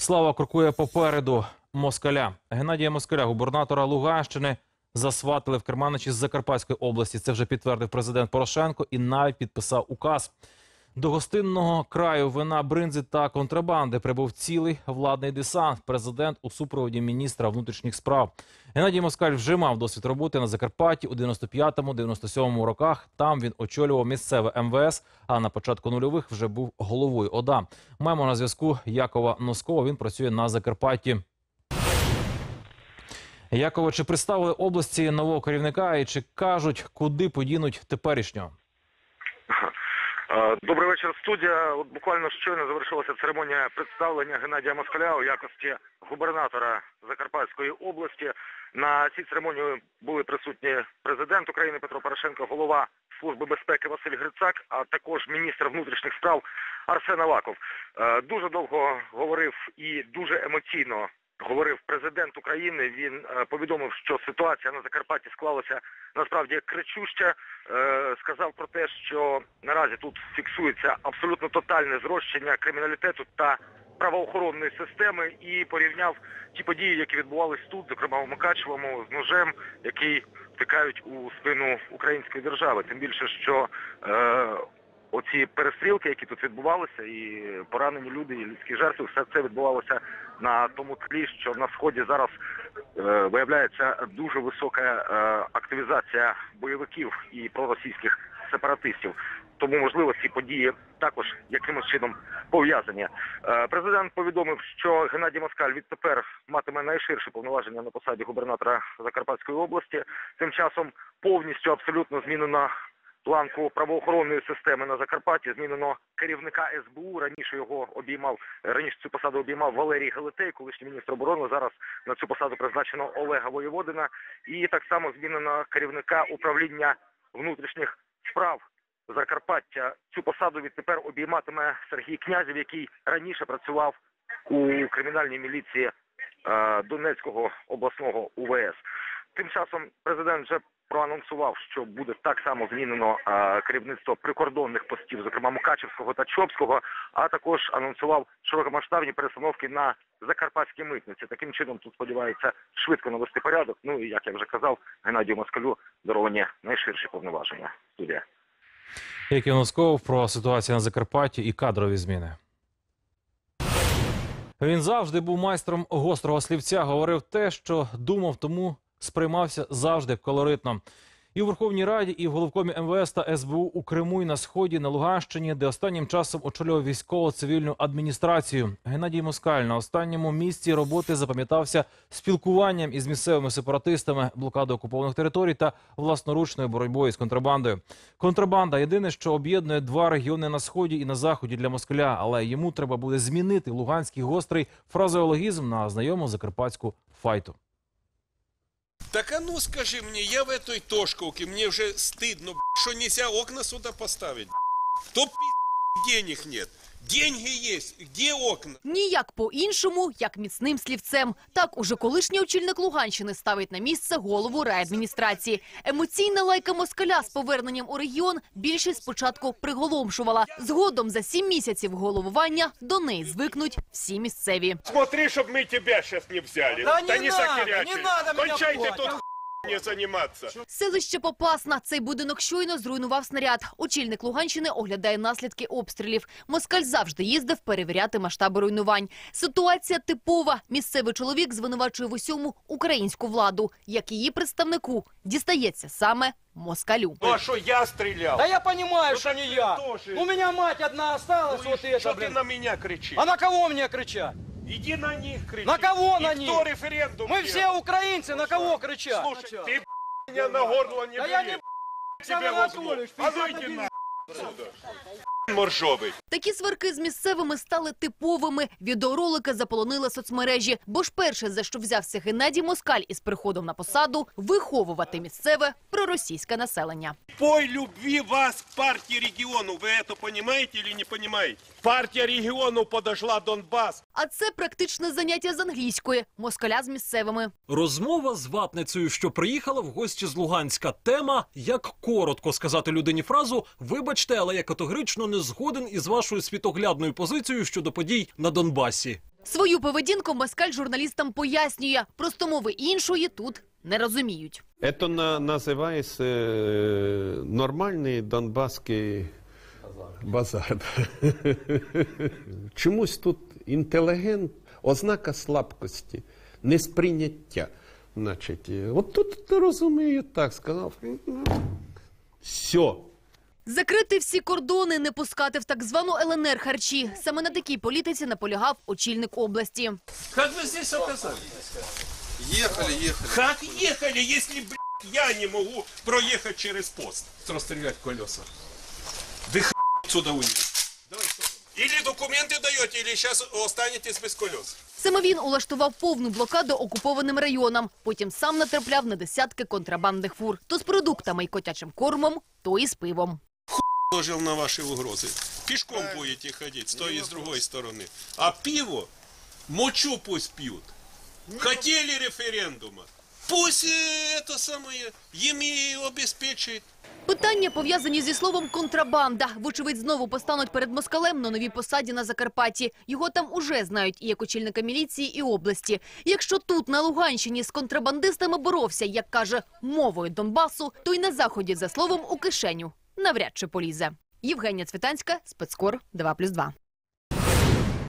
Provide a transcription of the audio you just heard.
Слава крокує попереду москаля. Геннадія Москаля, губернатора Луганщини, засватили в Керманичі з Закарпатської області. Це вже підтвердив президент Порошенко і навіть підписав указ. До гостинного краю вина, бринзи та контрабанди прибув цілий владний десант. Президент у супроводі міністра внутрішніх справ. Геннадій Москаль вже мав досвід роботи на Закарпатті у 95-97 роках. Там він очолював місцеве МВС, а на початку нульових вже був головою ОДА. Маємо на зв'язку Якова Носкова. Він працює на Закарпатті. Яково, чи представили області нового керівника і чи кажуть, куди подінуть теперішнього? Е, Добрий вечір, студія. От буквально щойно завершилася церемонія представлення Геннадія Москаля у якості губернатора Закарпатської області. На цій церемонії були присутні президент України Петро Порошенко, голова Служби безпеки Василь Грицак, а також міністр внутрішніх справ Арсен Аваков. Е, Дуже довго говорив і дуже емоційно говорив президент України. Він е, повідомив, що ситуація на Закарпатті склалася насправді кричуща. Е, Сказав про те, що наразі тут фіксується абсолютно тотальне зрощення криміналітету та правоохоронної системи, і порівняв ті події, які відбувались тут, зокрема у Мукачевому, з ножем, який втикають у спину української держави. Тим більше, що е, оці перестрілки, які тут відбувалися, і поранені люди, і людські жертви, все це відбувалося на тому тлі, що на сході зараз е, виявляється дуже висока е, активізація бойовиків і проросійських сепаратистів. Тому можливо ці події також якимось чином пов'язані. Е, Президент повідомив, що Геннадій Москаль відтепер матиме найширші повноваження на посаді губернатора Закарпатської області. Тим часом повністю абсолютно змінено планку правоохоронної системи на Закарпатті. Змінено керівника СБУ. Раніше його обіймав раніше цю посаду обіймав Валерій Гелетей, колишній міністр оборони. Зараз на цю посаду призначено Олега Воєводина. І так само змінено керівника управління внутрішніх справ. Закарпаття цю посаду відтепер обійматиме Сергій Князів, який раніше працював у кримінальній міліції е, Донецького обласного УВС. Тим часом президент вже проанонсував, що буде так само змінено е, керівництво прикордонних постів, зокрема Мукачевського та Чопського, а також анонсував широкомасштабні перестановки на закарпатські митниці. Таким чином тут сподівається швидко навести порядок. Ну і як я вже казав, Геннадію Москалю даровані найширші повноваження. Студія. Яків Носков про ситуацію на Закарпатті і кадрові зміни. Він завжди був майстром гострого слівця. Говорив те, що думав, тому сприймався завжди колоритно. І в Верховній Раді, і в головкомі МВС та СБУ у Криму і на сході на Луганщині, де останнім часом очолював військово-цивільну адміністрацію. Геннадій Москаль на останньому місці роботи запам'ятався спілкуванням із місцевими сепаратистами, блокадою окупованих територій та власноручною боротьбою з контрабандою. Контрабанда єдине, що об'єднує два регіони на сході і на заході для москаля, але йому треба буде змінити луганський гострий фразеологізм на знайому закарпатську файту. Так а ну скажи мне, я в этой тошковке, мне уже стыдно, что нельзя окна сюда поставить. То пи*** денег нет. Деньги есть, где окна? Ніяк по-іншому, як міцним слівцем. Так уже колишній очільник Луганщини ставить на місце голову райадміністрації. Емоційна лайка москаля з поверненням у регіон більшість спочатку приголомшувала. Згодом за сім місяців головування до неї звикнуть всі місцеві. Смотри, чтобы мы тебя сейчас не взяли. Да не надо, не надо меня Кончайте тут не заниматься. Селище Попасна. Цей будинок щойно зруйнував снаряд. Очільник Луганщини оглядає наслідки обстрілів. Москаль завжди їздив перевіряти масштаби руйнувань. Ситуація типова. Місцевий чоловік звинувачує в усьому українську владу. Як її представнику дістається саме москалю. Ну а что я стрелял? Да я понимаю, Ну что так не ты я. тоже. У меня мать одна осталась, Ну и вот это, что ты блин. на меня кричишь? А на кого мне кричать? Иди на них кричи. На кого И на кто них? референдум Мы делал? все украинцы, на кого кричать? Слушай, ты б***ь, меня на горло не Да я бери. не тебе Александр возьму. Анатольевич, А ты ну сам иди один на отсюда. Моржовый. Такі сварки з місцевими стали типовими. Відеоролики заполонили соцмережі. Бо ж перше, за що взявся Геннадій Москаль із приходом на посаду, виховувати місцеве проросійське населення. Пой любви вас к партии региону. Вы это понимаете или не понимаете? Партия региону подошла Донбасс. А це практичне заняття з англійської москаля з місцевими. Розмова з ватницею, що приїхала в гості з Луганська. Тема як коротко сказати людині фразу Вибачте, але я категорично не згоден із вашою світоглядною позицією щодо подій на Донбасі. Свою поведінку москаль журналістам пояснює. Просто мови іншої тут не розуміють. Это на, называется э, нормальный донбасский базар. да. Чомусь тут інтелігент, ознака слабкості, несприйняття. Значить, е, от тут розумію, так сказав. Все. Закрити всі кордони, не пускати в так звану ЛНР харчі. Саме на такій політиці наполягав очільник області. Как вы здесь оказались? Ехали, ехали. Как ехали, если, блядь, я не могу проехать через пост? Расстрелять колеса. Да х... Давай, что там? Или документы даете, или останетесь без колес. Саме він улаштував повну блокаду окупованим районам. Потім сам натрапляв на десятки контрабандних фур. То з продуктами і котячим кормом, то і з пивом Положил на ваши угрозы. Пешком будете ходить с той и с другой стороны. А пиво, мочу пусть пьют. Хотели референдума. Пусть э, это самое, им и обеспечит. Питання пов'язані зі словом контрабанда. Вочевидь, знову постануть перед москалем на новій посаді на Закарпатті. Його там уже знають і як очільника міліції, і області. Якщо тут на Луганщині з контрабандистами боровся, як каже, мовою Донбасу, то й на заході за словом у кишеню навряд чи полізе. Євгенія Цвітанська, спецкор 2+,2.